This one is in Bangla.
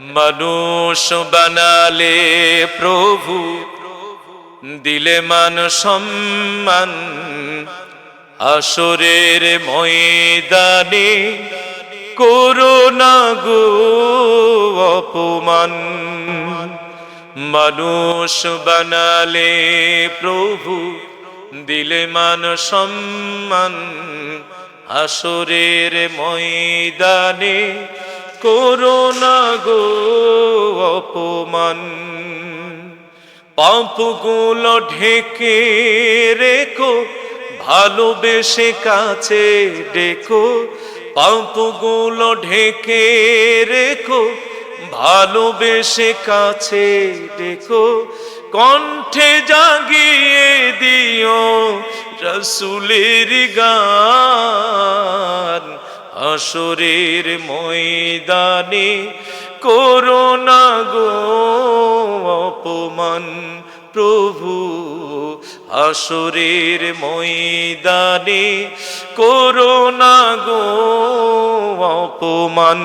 মানুষ বানালে প্রভু, দিলে মান সম্মান। আসরের ময়দানে করোনা গো অপমান। মানুষ বানালে প্রভু, দিলে মান সম্মান। আসরের ময়দানে করোনা গো অপমান। পাপগুলো ঢেকে রেখো, ভালোবেসে কাছে ডেকো। পাপগুলো ঢেকে রেখো, ভালোবেসে কাছে ডেকো। কণ্ঠে জাগিয়ে দিও রসুলের গান। আসরের ময়দানে করোনা গো অপমান প্রভু। আসরের ময়দানে করোনা গো অপমান